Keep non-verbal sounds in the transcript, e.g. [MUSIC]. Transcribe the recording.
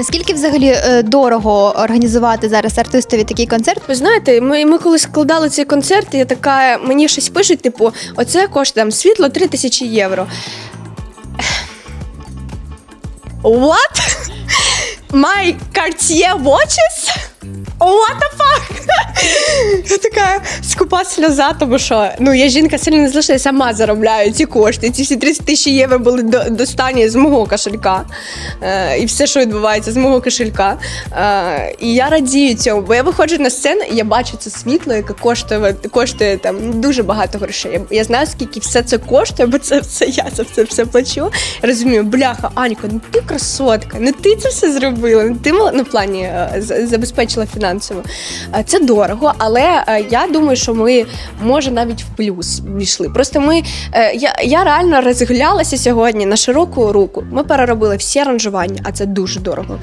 Наскільки взагалі е, дорого організувати зараз артистові такий концерт? Ви знаєте, ми, ми коли складали цей концерт, я така, мені щось пишуть, типу, оце коштує там світло 3 тисячі євро. What? [LAUGHS] My Cartier watches? What the fuck? Скупа сльоза, тому що ну я жінка сильно не залишила, я сама заробляю ці кошти. Ці всі 30 тисяч євро були до, достані з мого кошелька. Е, і все, що відбувається з мого кошелька. Е, і я радію цьому, бо я виходжу на сцену і я бачу це світло, яке коштує, коштує там дуже багато грошей. Я, я знаю, скільки все це коштує, бо це все я за це все плачу. Я розумію, бляха, Анька, ну ти красотка, ну ти це все зробила. Ну ти ну, в плані е, забезпечила фінансово. Е, Це дорого, але е, я думаю, що ми може навіть в плюс війшли. Просто ми е, я, я реально розглялася сьогодні на широку руку. Ми переробили всі аранжування, а це дуже дорого.